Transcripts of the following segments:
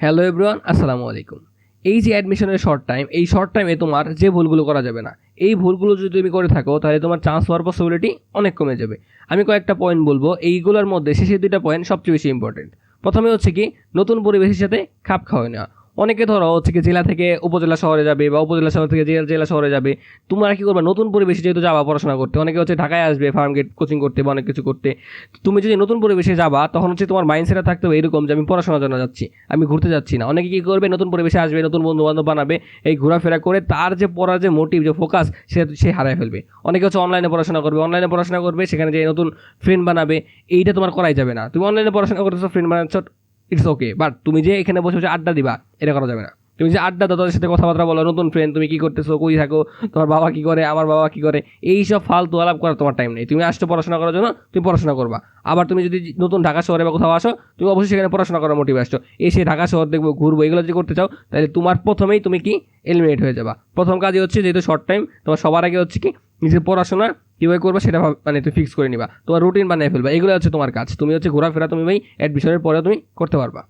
Hello everyone, আসসালামু আলাইকুম। এই যে অ্যাডমিশনের শর্ট টাইম এই শর্ট টাইমে তোমার যে ভুলগুলো করা যাবে না, এই ভুলগুলো যদি তুমি করে থাকো, তাহলে তোমার চান্স হওয়ার পসিবিলিটি অনেক কমে যাবে। আমি কয়েকটা পয়েন্ট বলব, এইগুলোর মধ্যে শেষের দুইটা পয়েন্ট সবচেয়ে বেশি ইম্পর্টেন্ট প্রথমে হচ্ছে কি, নতুন পরিবেশের সাথে খাপ খাওয়াই নেওয়া। অনেকে ধরো হচ্ছে কি জেলা থেকে উপজেলা শহরে যাবে বা উপজেলা শহর থেকে জেলা জেলা শহরে যাবে, তোমরা কি করবে? নতুন পরিবেশে যেহেতু যাবা পড়াশোনা করতে, অনেকে হচ্ছে ঢাকায় আসবে ফার্ম গেট কোচিং করতে বা অনেক কিছু করতে। তুমি যদি নতুন পরিবেশে যাবা, তখন হচ্ছে তোমার মাইন্ডসেটে থাকতে হবে এরকম যে আমি পড়াশোনার জন্য যাচ্ছি, আমি ঘুরতে যাচ্ছি না। অনেকে কী করবে? নতুন পরিবেশে আসবে, নতুন বন্ধু বান্ধব বানাবে, এই ঘোরাফেরা করে তার যে পড়ার যে মোটিভ যে ফোকাস সে সে হারায় ফেলবে। অনেকে হচ্ছে অনলাইনে পড়াশোনা করবে অনলাইনে পড়াশোনা করবে, সেখানে যে নতুন ফ্রেন্ড বানাবে, এইটা তোমার করাই যাবে না। তুমি অনলাইনে পড়াশোনা করতেছো ফ্রেন্ড বানাচ্ছ ইটস ওকে বাট তুমি যে এখানে বসে বসে আড্ডা দিবা, এটা করা যাবে না। তুমি যে আড্ডা দাও, তাদের সাথে কথাবার্তা বলো, নতুন ফ্রেন্ড তুমি কি করতেছো? কই থাকো? তোমার বাবা কি করে? আমার বাবা কি করে? এই সব ফালতু আলাপ করার তোমার টাইম নেই। তুমি আসছো পড়াশোনা করার জন্য, তুমি পড়াশোনা করবা। আবার তুমি যদি নতুন ঢাকা শহরে বা কোথাও আসো, তুমি অবশ্যই সেখানে পড়াশোনা করার মোটিভ আসছো। এসে ঢাকা শহর দেখব, ঘুরবো, এগুলো যদি করতে চাও, তাহলে তোমার প্রথমেই তুমি কি এলিমিনেট হয়ে যাবা। প্রথম কাজই হচ্ছে, যেহেতু শর্ট টাইম তোমার সবার আগে হচ্ছে কি নিজের পড়াশোনা কীভাবে করবে সেটা মানে তুমি ফিক্স করে নিবা। তোমার রুটিন বানিয়ে ফেলবা। এগুলো হচ্ছে তোমার কাজ। তুমি হচ্ছে ঘোরাফেরা তুমি ভাই অ্যাডমিশনের পরে তুমি করতে পারবা।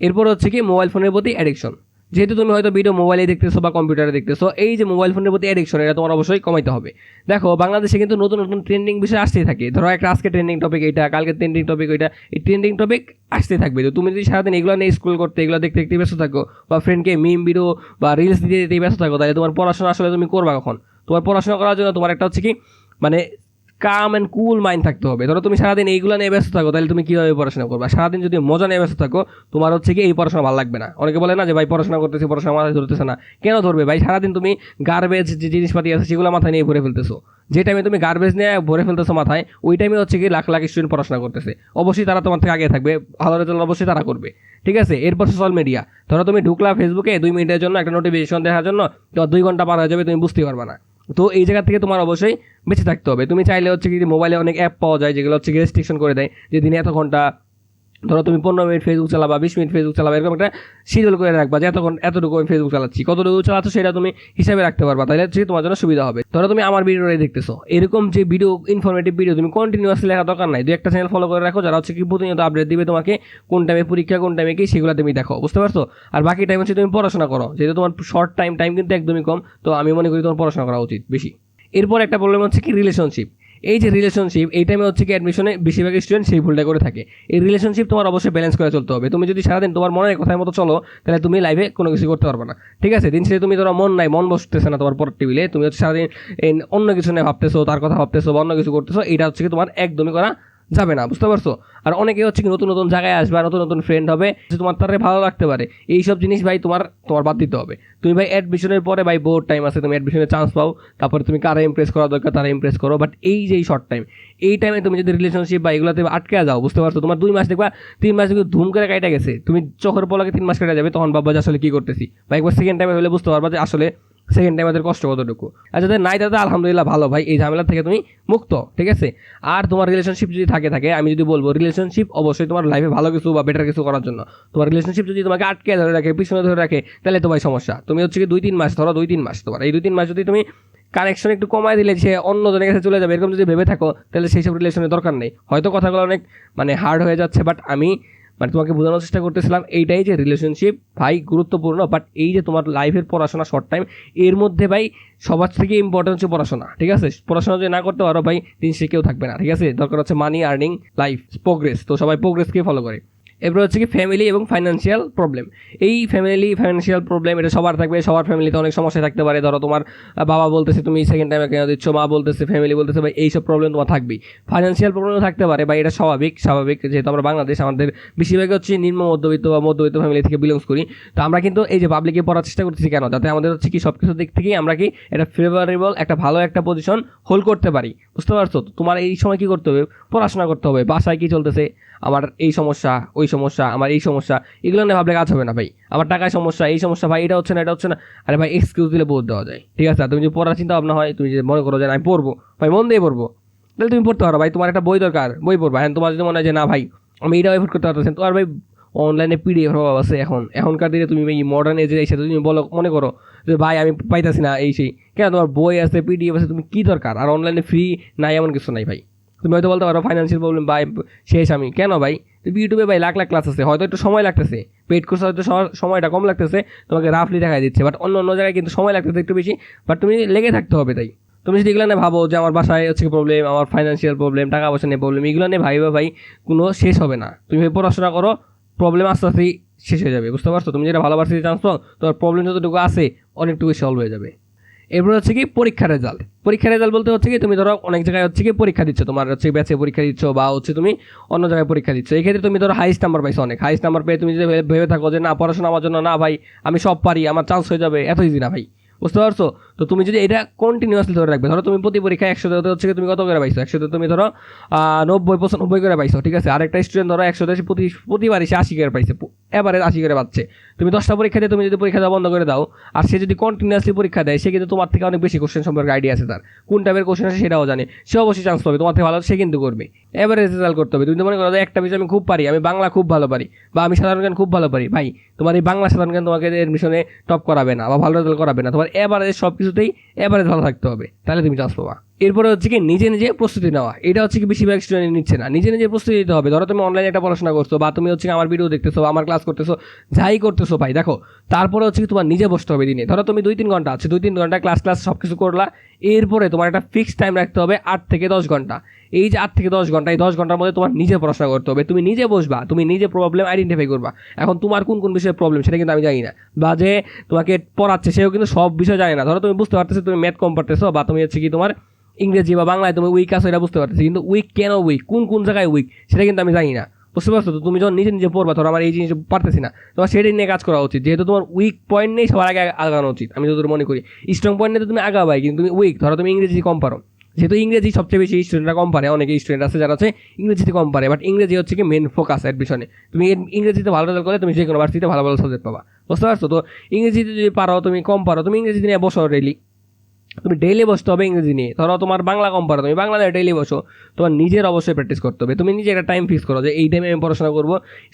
এরপর হচ্ছে কি মোবাইল ফোনের প্রতি অ্যাডিকশন যেহেতু তুমি হয়তো ভিডিও মোবাইলে দেখতেছো বা কম্পিউটারে দেখতেছো, এই যে মোবাইল ফোনের প্রতি অ্যাডিকশন এটা তোমার অবশ্যই কমাইতে হবে। দেখো, বাংলাদেশে কিন্তু নতুন নতুন ট্রেন্ডিং বিষয় আসতেই থাকে। ধরো একটা আজকে ট্রেন্ডিং টপিক এটা কালকে ট্রেন্ডিং টপিক ওইটা, এই ট্রেন্ডিং টপিক আসতেই থাকবে। তো তুমি যদি সারাদিন এগুলো নিয়ে স্কুল করতে, এগুলো দেখতে দেখতে ব্যস্ত থাকো, বা ফ্রেন্ডকে মিম ভিডিও বা রিলস দিতে দিতে ব্যস্ত থাকো, তাহলে তোমার পড়াশোনা আসলে তুমি করবা কখন? তোমার পড়াশোনা করার জন্য তোমার একটা হচ্ছে কি মানে কাম অ্যান্ড কুল মাইন্ড থাকতে হবে। ধরো তুমি সারাদিন এইগুলো নিয়ে ব্যস্ত থাকো, তাহলে তুমি কীভাবে পড়াশোনা করবে? সারাদিন যদি মজা নিয়ে ব্যস্ত থাকো, তোমার হচ্ছে কি এই পড়াশোনা ভালো লাগবে না। অনেকে বলে না যে, ভাই, পড়াশোনা করতেছি, পড়াশোনা মাথায় ধরতেছে না। কেন ধরবে ভাই? সারাদিন তুমি গার্বেজ যে জিনিসপাতি আছে, সেগুলো মাথায় নিয়ে ভরে ফেলতেছো। যে টাইমে তুমি গার্বেজ নিয়ে ভরে ফেলতেছো মাথায়, ওই টাইমে হচ্ছে কি লাখ লাখ স্টুডেন্ট পড়াশোনা করতেছে। অবশ্যই তারা তোমার থেকে আগে থাকবে, ভালো রেজাল্ট অবশ্যই তারা করবে। ঠিক আছে? এরপর সোশ্যাল মিডিয়া ধরো তুমি ঢুকলা ফেসবুকে দুই মিনিটের জন্য একটা নোটিফিকেশন দেখার জন্য দুই ঘণ্টা পার হয়ে যাবে, তুমি বুঝতে পারবে না। তো এই জায়গা থেকে তোমার অবশ্যই বেঁচে থাকতে হবে। তুমি চাইলে হচ্ছে কি মোবাইলে অনেক অ্যাপ পাওয়া যায় যেগুলো হচ্ছে কি রেস্ট্রিকশন করে দেয় যে দিনে এত ঘণ্টা ধরো তুমি পনেরো মিনিট ফেসবুক চালাবা, বিশ মিনিট ফেসবুক চালাবা, এরকম একটা শিডিউল করে রাখবা যে এতক্ষণ, এতটুকু আমি ফেসবুক চালাচ্ছি। কতটুকু চালাচ্ছ সেটা তুমি হিসাবে রাখতে পারবা, তাহলে হচ্ছে তোমার জন্য সুবিধা হবে। ধরো তুমি আমার ভিডিও ভিডিওটাই দেখতেছো, এরকম যে ভিডিও ইনফরমেটিভ ভিডিও তুমি কন্টিনিউয়াসলি লেখা দরকার নাই। দু একটা চ্যানেল ফলো করে রাখো, যারা হচ্ছে কি প্রতিনিয়ত আপডেট দিবে তোমাকে কোন টাইমে পরীক্ষা, কোন টাইমে কি, সেগুলো তুমি দেখো, বুঝতে পারছ? আর বাকি টাইম হচ্ছে তুমি পড়াশোনা করো, যেহেতু তোমার শর্ট টাইম টাইম কিন্তু একদমই কম, তো আমি মনে করি তোমার পড়াশোনা করা উচিত, বেশি। এরপর একটা প্রবলেম হচ্ছে কি রিলেশনশিপ এই যে রিলেশনশিপ এই টাইমে হচ্ছে কি অ্যাডমিশনে বেশিরভাগ স্টুডেন্ট সেই ভুলটা করে থাকে। এই রিলেশনশিপ তোমার অবশ্যই ব্যালেন্স করে চলতে হবে। তুমি যদি সারাদিন তোমার মনের কথার মতো চলো, তাহলে তুমি লাইফে কোনো কিছু করতে পারবে না। ঠিক আছে? দিন শেষে তুমি তোমার মন নাই, মন বসতেছে না তোমার পর টেবিলে তুমি হচ্ছে সারাদিন অন্য কিছু নিয়ে ভাবতেছো, তার কথা ভাবতেছো বা অন্য কিছু করতেছো এটা হচ্ছে কি তোমার একদমই করা যাবে না, বুঝতে পারছ? আর অনেকে হচ্ছে কি নতুন নতুন জায়গায় আসবে নতুন নতুন ফ্রেন্ড হবে, যে তোমার তারে ভালো লাগতে পারে। এই সব জিনিস ভাই তোমার তোমার বাদ দিতে হবে। তুমি ভাই অ্যাডমিশনের পরে ভাই বোর্ড টাইম আছে, তুমি অ্যাডমিশনের চান্স পাও, তারপরে তুমি কারা ইমপ্রেস করা দরকার তারা ইমপ্রেস করো বাট এই যে শর্ট টাইম এই টাইমে তুমি যদি রিলেশনশিপ বা এগুলোতে আটকে যাও, বুঝতে পারছ? তোমার দুই মাস দেখবা, তিন মাস দেখবে ধুম করে কাটা গেছে। তুমি চোখের পলকে তিন মাস কেটে যাবে, তখন ভাববা যে আসলে কি করতেছি? বা একবার সেকেন্ড টাইমে হলে বুঝতে পারবা যে আসলে সেকেন্ড টাইম আমাদের কষ্ট কতটুকু? আর যাদের নাই তাদের আলহামদুলিল্লাহ ভালো ভাই, এই ঝামেলা থেকে তুমি মুক্ত, ঠিক আছে? আর তোমার রিলেশনশিপ যদি থাকে থাকে, আমি যদি বলব রিলেশনশিপ অবশ্যই তোমার লাইফে ভালো কিছু বা বেটার কিছু করার জন্য। তোমার রিলেশনশিপ যদি তোমাকে আটকে ধরে রাখে, পিছনে ধরে রাখে, তাহলে তোমার সমস্যা। তুমি হচ্ছে কি দুই তিন মাস, ধরো দুই তিন মাস তোমার। এই দুই তিন মাস যদি তুমি কানেকশন একটু কমায় দিলে, সে অন্য জনের কাছে চলে যাবে, এরকম যদি ভেবে থাকো, তাহলে সেই সব রিলেশনের দরকার নেই। হয়তো কথাগুলো অনেক মানে হার্ড হয়ে যাচ্ছে বাট আমি মানে তোমাকে বোঝানোর চেষ্টা করতেছিলাম এইটাই যে রিলেশনশিপ ভাই গুরুত্বপূর্ণ বাট এই যে তোমার লাইফের পড়াশোনা শর্ট টাইম এর মধ্যে ভাই সবার থেকে ইম্পর্টেন্ট হচ্ছে পড়াশোনা, ঠিক আছে? পড়াশোনা যদি না করতে পারো ভাই, দিন সে কেউ থাকবে না, ঠিক আছে? দরকার হচ্ছে মানি আর্নিং লাইফ প্রোগ্রেস তো সবাই প্রোগ্রেসকে ফলো করে। এরপর হচ্ছে কি ফ্যামিলি এবং ফাইন্যান্সিয়াল প্রবলেম এই ফ্যামিলি ফাইন্যান্সিয়াল প্রবলেম এটা সবার থাকবে, সবার ফ্যামিলিতে অনেক সমস্যা থাকতে পারে। ধরো তোমার বাবা বলতেছে তুমি সেকেন্ড টাইমে কেন দিচ্ছ, মা বলতেছে ফ্যামিলি বলতেছে, ভাই, এইসব প্রবলেম তোমার থাকবেই। ফাইন্যান্সিয়াল প্রবলেম থাকতে পারে বা এটা স্বাভাবিক স্বাভাবিক যেহেতু আমরা বাংলাদেশ, আমাদের বেশিরভাগ হচ্ছে নিম্ন, মধ্যবিত্ত বা মধ্যবিত্ত ফ্যামিলি থেকে বিলংস করি। তো আমরা কিন্তু এই যে পাবলিকে পড়ার চেষ্টা করতেছি কেন? যাতে আমাদের হচ্ছে কি সব কিছু দিক থেকেই আমরা কি এটা ফেভারেবল একটা ভালো একটা পজিশন হোল্ড করতে পারি। বুঝতে পারছ? তোমার এই সময় কী করতে হবে? পড়াশোনা করতে হবে। বাসায় কী চলতেছে? আমার এই সমস্যা, ওই সমস্যা আমার এই সমস্যা, এগুলো নিয়ে ভাবলে কাজ হবে না ভাই। আমার টাকায় সমস্যা, এই সমস্যা, ভাই, এটা হচ্ছে না, এটা হচ্ছে না। আরে ভাই এক্সকিউজ দিলে বোধ দেওয়া যায়। ঠিক আছে তুমি যদি পড়ার চিন্তা ভাবনা হয়, তুমি যদি মনে করো যে আমি পড়ব, ভাই, মন দিয়ে পড়ব। তাহলে তুমি পড়তে পারো, ভাই, তোমার একটা বই দরকার, বই পড়বা। হ্যাঁ তোমার যদি মনে হয় যে না, ভাই, আমি এটাও এফোর্ড করতে পারতেছেন তোমার ভাই অনলাইনে পিডিএফ অভাব আছে এখন। এখনকার দিনে তুমি এই মডার্ন এজে এসে তুমি বলো, মনে করো যে, ভাই, আমি পাইতাছি না এই সেই। কেন? তোমার বই আছে পিডিএফ আছে, তুমি কী দরকার? আর অনলাইনে ফ্রি নাই এমন কিছু নাই ভাই। তুমি হয়তো বলতে পারো ফাইন্যান্সিয়াল প্রবলেম ভাই, শেষ আমি। কেন ভাই? তো ইউটিউবে ভাই লাখ লাখ ক্লাস আছে। হয়তো একটু সময় লাগতেছে। পেড কোর্স হয়তো সময়- সময়টা কম লাগতেছে। তোমাকে রাফলি দেখাই দিচ্ছে। বাট অন্য অন্য জায়গায় কিন্তু সময় লাগতেছে একটু বেশি। বাট তুমি লেগে থাকতে হবে তাই। তুমি যদি এগুলো নিয়ে ভাবো যে আমার বাসায় হচ্ছে প্রবলেম আমার ফাইন্যান্সিয়াল প্রবলেম টাকা পয়সা নিয়ে প্রবলেম এগুলো নিয়ে ভাই ভাই, কোনো শেষ হবে না। তুমি পড়াশোনা করো প্রবলেম আস্তে আস্তেই শেষ হয়ে যাবে। বুঝতে পারছ? তুমি যেটা ভালো ভার্সিটি চান্স পাও তোমার প্রবলেম যতটুকু আছে অনেকটুকু সলভ হয়ে যাবে। এরপর হচ্ছে কি পরীক্ষার রেজাল্ট পরীক্ষার রেজাল্ট বলতে হচ্ছে কি, তুমি ধরো অনেক জায়গায় হচ্ছে কি পরীক্ষা দিচ্ছ। তোমার হচ্ছে ব্যাচে পরীক্ষা দিচ্ছ বা হচ্ছে তুমি অন্য জায়গায় পরীক্ষা দিচ্ছ। এই ক্ষেত্রে তুমি ধরো হাইস্ট নাম্বার পাইছো অনেক। হাইস্ট নাম্বার পেয়ে তুমি যদি ভেবে থাকো যে, না, পড়াশোনা আমার জন্য না ভাই, আমি সব পারি, আমার চান্স হয়ে যাবে। এত ইজি না ভাই। বুঝতে পারছ? তো তুমি যদি এটা কন্টিনিউয়াসলি ধরে রাখবে, ধরো তুমি প্রতি পরীক্ষায় একশো হচ্ছে তুমি কত করে পাইছো? একশোতে তুমি ধরো নব্বই, পঁচানব্বই করে পাইছো, ঠিক আছে? আরেকটা স্টুডেন্ট ধরো একশো দেশে প্রতি প্রতিবারই সে আশি করে পাইছে এবারে আশি করে পাচ্ছে। তুমি দশটা পরীক্ষা দিয়ে তুমি যদি পরীক্ষা দেওয়া বন্ধ করে দাও, আর সে যদি কন্টিনিউয়াসলি পরীক্ষা দেয়, সে কিন্তু তোমার থেকে অনেক বেশি কোশ্চেন সম্পর্কে আইডিয়া আছে তার। কোন টাইপের কোশ্চেন আছে সেটাও জানে। সে অবশ্যই চান্স পাবে, তোমার থেকে ভালো সে কিন্তু করবে। এবারে রেজাল্ট করতে হবে। তুমি মনে করো একটা বিষয় আমি খুব পারি, আমি বাংলা খুব ভালো পারি, বা আমি সাধারণ জ্ঞান খুব ভালো পারি। ভাই, তোমার এই বাংলা সাধারণ জ্ঞান তোমাকে এডমিশনে টপ করাবে না, বা ভালো রেজাল্ট করাবে না। তোমার এবারে সব কিছুতেই এভারেজ ভালো থাকতে হবে। তাহলে তুমি চান্স পাবা। এরপরে হচ্ছে কি নিজে নিজে প্রস্তুতি নেওয়া। এটা হচ্ছে কি বেশিরভাগ স্টুডেন্ট নিচ্ছে না। নিজে নিজে প্রস্তুতি নিতে হবে। ধরো তুমি অনলাইনে একটা পড়াশোনা করছ বা তুমি হচ্ছে আমার ভিডিও দেখতেছো, আমার ক্লাস করতেছো, যাই করতেছো ভাই, দেখো। তারপরে হচ্ছে কি তোমার নিজে বসতে হবে দিনে। ধরো তুমি দুই তিন ঘণ্টা আছে দুই তিন ঘণ্টা ক্লাস ক্লাস সব কিছু করলা, এরপরে তোমার একটা ফিক্সড টাইম রাখতে হবে আট থেকে দশ ঘণ্টা। এই যে আট থেকে দশ ঘণ্টা, এই দশ ঘণ্টার মধ্যে তোমার নিজে পড়াশোনা করতে হবে। তুমি নিজে বসবা, তুমি নিজে প্রবলেম আইডেন্টিফাই করবা। এখন তোমার কোন কোন বিষয়ে প্রবলেম সেটা কিন্তু আমি জানি না। বা যে তোমাকে পড়াচ্ছে, সেও কিন্তু সব বিষয় জানে না। ধরো তুমি বুঝতে পারতেছো তুমি ম্যাথ কম পারতেছো বা তুমি হচ্ছে কি তোমার ইংরেজি বা বাংলায় তুমি উইক আছো এটা বুঝতে পারতেছি। কিন্তু উইক কেন উইক কোন কোন জায়গায় উইক সেটা কিন্তু আমি জানি না। বুঝতে পারছ তো? তুমি যখন নিজে নিজে পড়বা, ধরো আমার এই জিনিস পারতেছি না। তোমার সেটাই নিয়ে কাজ করা উচিত। যেহেতু তোমার উইক পয়েন্ট নেই, সবার আগে আগানো উচিত। আমি যতদূর মনে করি। স্ট্রং পয়েন্ট নিয়ে তুমি আগাবাই, কিন্তু তুমি উইক ধরো তুমি ইংরেজি কম পারো। যেহেতু ইংরেজি সবচেয়ে বেশি স্টুডেন্টরা কম পারে, অনেকে স্টুডেন্ট আছে যারা আছে ইংরেজিতে কম পারে। বাট ইংরেজি হচ্ছে কি মেন ফোকাস অ্যাডমিশনে তুমি ইংরেজিতে ভালো রেজাল্ট করলে তুমি যে কোনো ভার্সিটিতে ভালো ভালো সাবজেক্ট পাবা। বুঝতে পারছ তো? ইংরেজিতে যদি পারো, তুমি কম পারো, তুমি ইংরেজিতে নিয়ে বসো ডেইলি তুমি ডেইলি বসতে হবে ইংরেজি নিয়ে। ধরো তোমার বাংলা কম পারো তুমি বাংলা নিয়ে ডেইলি বসো, তোমার নিজের অবশ্যই প্র্যাকটিস করতে হবে। তুমি নিজে একটা টাইম ফিক্স করো যে এই টাইমে আমি পড়াশোনা করব,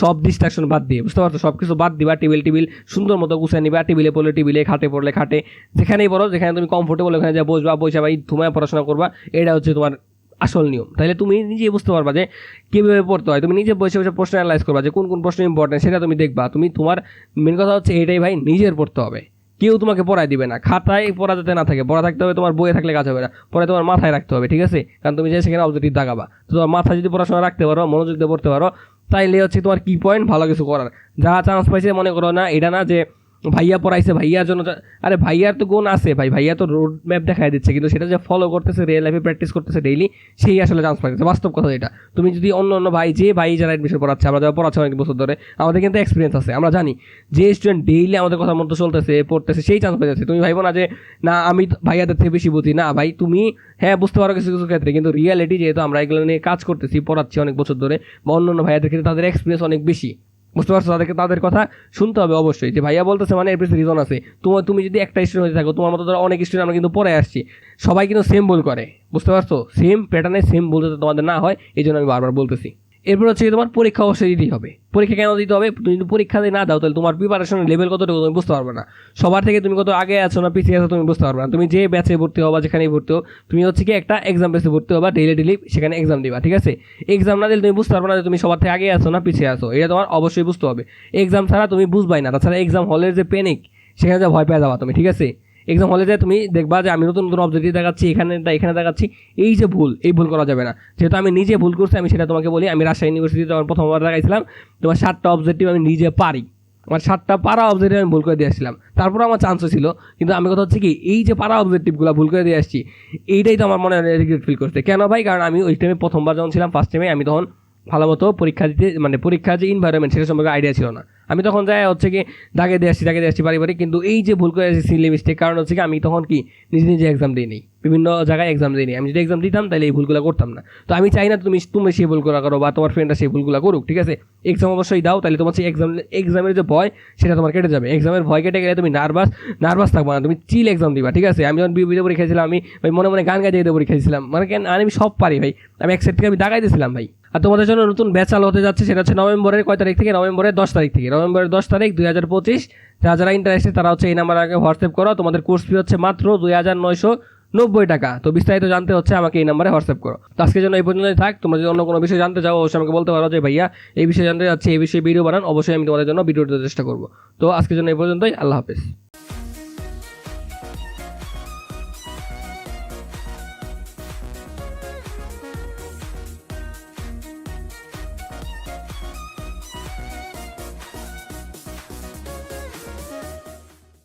সব ডিস্ট্রাকশন বাদ দিয়ে, বুঝতে পারছ? সব কিছু বাদ দিবা টেবিল টেবিল সুন্দর মতো গুছিয়ে নিবা টেবিলে পড়লে টেবিলে খাটে পড়লে খাটে। যেখানেই পড়ো, যেখানে তুমি কমফোর্টেবল ওখানে যা বসবা, বসে ভাই ধুমায় পড়াশোনা করবা, এটা হচ্ছে তোমার আসল নিয়ম। তাহলে তুমি নিজেই বুঝতে পারবা যে কীভাবে পড়তে হয়। তুমি নিজে বসে বসে প্রশ্ন অ্যানালাইজ করবা যে কোন কোন প্রশ্ন ইম্পর্টেন্ট সেটা তুমি দেখবা। তুমি তোমার মেন কথা হচ্ছে এটাই ভাই, নিজের পড়তে হবে। কেউ তোমাকে পড়ায় দিবে না। খাতায় পড়া যাতে না থাকে। পড়া থাকতে হবে তোমার বইয়ে থাকলে কাজ হবে না। পরে তোমার মাথায় রাখতে হবে, ঠিক আছে? কারণ তুমি যে সেখানে অবজেক্টিভ দাগাবা তো তোমার মাথায় যদি পড়াশোনা রাখতে পারো, মনোযোগ দিয়ে পড়তে পারো, তাইলে হচ্ছে তোমার কি পয়েন্ট ভালো কিছু করার। যা চান্স পাইছে, মনে করো না, এটা না যে ভাইয়া পড়াইছে, ভাইয়ার জন্য আরে ভাইয়ার তো গুণ আছে ভাই, ভাইয়া তো রোড ম্যাপ দেখাই দিচ্ছে, কিন্তু সেটা যে ফলো করতেছে রিয়েল লাইফে প্র্যাকটিস করতেছে ডেইলি সেই আসলে চান্স পাইছে বাস্তব কথা এটা। তুমি যদি অন্য অন্য ভাই, যে ভাই যারা অ্যাডমিশন পড়াচ্ছে, আমরা যারা পড়াচ্ছে অনেক বছর ধরে, আমাদের কিন্তু এক্সপিরিয়েন্স আছে, আমরা জানি। যে স্টুডেন্ট ডেইলি আমাদের কথা মতো চলতেছে, পড়তেছে, সেই চান্স পেয়ে যাচ্ছে তুমি ভাইবো না যে, না, আমি ভাইয়াদের থেকে বেশি বুঝি। না, ভাই, তুমি হ্যাঁ বুঝতে পারো কিছু কিছু ক্ষেত্রে, কিন্তু রিয়ালিটি যেহেতু আমরা এগুলো নিয়ে কাজ করতেছি, পড়াচ্ছি অনেক বছর ধরে, বা অন্য অন্য ভাইয়াদের ক্ষেত্রে তাদের এক্সপিরিয়েন্স অনেক বেশি। বুঝতে পারছ? তাদেরকে, তাদের কথা শুনতে হবে অবশ্যই। যে ভাইয়া বলতেছে মানে এর পিছনে রিজন আছে। তোমার তুমি যদি একটা স্টুডেন্ট হয়ে থাকো, তোমার মতো ধরো অনেক স্টুডেন্ট আমরা কিন্তু পরে আসছি। সবাই কিন্তু সেম ভুল করে। বুঝতে পারছ? সেম প্যাটার্নে সেম ভুল যাতে তোমাদের না হয় এই জন্য আমি বারবার বলতেছি। এরপর হচ্ছে তোমার পরীক্ষা অবশ্যই দিতেই হবে। পরীক্ষা কেন দিতে হবে? তুমি যদি পরীক্ষা দিয়ে না দাও, তাহলে তোমার প্রিপারেশনের লেভেল কতটুকু তুমি বুঝতে পারবে না। সবার থেকে তুমি কত আগে আছো না পিছিয়ে আছো তুমি বুঝতে পারবে না। তুমি যে ব্যাচে ভর্তি হও বা যেখানেই ভর্তি হও, তুমি হচ্ছে কি একটা এক্সাম বেসে ভর্তি হবা ডেইলি ডেলি সেখানে এক্সাম দিবা, ঠিক আছে? এক্সাম না দিলে তুমি বুঝতে পারবে না যে তুমি সবার থেকে আগে আছো না পিছিয়ে আছো। এটা তোমার অবশ্যই বুঝতে হবে। এক্সাম ছাড়া তুমি বুঝবাই না। তাছাড়া এক্সাম হলের যে পেনিক সেখানে যা ভয় পেয়ে যাবা তুমি, ঠিক আছে? এক্সাম হলে যায় তুমি দেখবা যে আমি নতুন নতুন অবজেক্টিভ দেখাচ্ছি, এখানে এখানে দেখাচ্ছি, এই যে ভুল, এই ভুল করা যাবে না। যেহেতু আমি নিজে ভুল করছি, আমি সেটা তোমাকে বলি, আমি রাজশাহী ইউনিভার্সিটিতে যখন প্রথমবার দেখাইছিলাম, তোমার সাতটা অবজেক্টিভ আমি নিজে পারি। আমার সাতটা পারা অবজেক্টিভ আমি ভুল করে দিয়ে আসছিলাম। তারপর আমার চান্স ছিল, কিন্তু আমি কথা হচ্ছে কি, এই যে পারা অবজেক্টিভগুলো ভুল করে দিয়ে আসছি, এইটাই তো আমার মনে রিগ্রেট ফিল করছে। কেন ভাই? কারণ আমি ওই টাইমে প্রথমবার যখন ছিলাম ফার্স্ট টাইমে আমি তখন ভালো মতো পরীক্ষা দিতে মানে পরীক্ষার যে ইনভায়রনমেন্ট সেটা সম্পর্কে আইডিয়া ছিল না। আমি তখন যাই হচ্ছে কি, দাগে দিয়ে আসছি, দাগে দিয়ে আসছি বাড়ি বাড়ি, কিন্তু এই যে ভুল করে আসছি সিলি মিস্টেক কারণ হচ্ছে কি, আমি তখন কি, নিজে নিজে এক্সাম দিই নেই। বিভিন্ন জায়গায় এক্সাম দিই আমি যদি এক্সাম দিতাম, তাহলে এই ভুলগুলো করতাম না। তো আমি চাই না তুমি তুমি সেই ভুলগুলো করো বা তোমার ফ্রেন্ডরা সেই ভুলগুলো করুক, ঠিক আছে? এক্সাম অবশ্যই দাও, তাহলে তোমার সেই এক্সাম এক্সামের যে ভয়, সেটা তোমার কেটে যাবে। এক্সামের ভয় কেটে গেলে তুমি নার্ভাস নার্ভাস থাকবে না। তুমি চিল এক্সাম দিবা, ঠিক আছে? আমি যখন বিবিধ পরীক্ষা ছিলাম আমি ভাই মনে মনে গান গাইতে পরীক্ষা দিয়েছিলাম মানে কেন আমি সব পারি ভাই। আমি এক সাইড থেকে আমি দাগাই দিয়েছিলাম ভাই। আর তোমাদের জন্য নতুন ব্যাচ চালু হতে যাচ্ছে, সেটা হচ্ছে নভেম্বরের কয় তারিখ থেকে? নভেম্বরের দশ তারিখ থেকে। নভেম্বরের দশ তারিখ, দুই হাজার পঁচিশ। যারা যারা ইন্টারেস্টেড তারা হচ্ছে এই নাম্বার আগে হোয়াটসঅ্যাপ করো। তোমাদের কোর্স ফি হচ্ছে মাত্র দুই হাজার নয়শো নব্বই টাকা। তো বিস্তারিত জানতে হচ্ছে, আমাকে এই নাম্বারে হোয়াটসঅ্যাপ করো। তো আজকের জন্য এই পর্যন্তই থাক। তোমরা যদি অন্য কোনো বিষয়ে জানতে চাও, অবশ্যই আমাকে বলতে পারো যে, ভাইয়া, এই বিষয়ে জানতে যাচ্ছি এই বিষয়ে ভিডিও বানান। অবশ্যই আমি তোমাদের জন্য ভিডিও চেষ্টা করব। তো আজকের জন্য এই পর্যন্তই। আল্লাহ হাফিজ।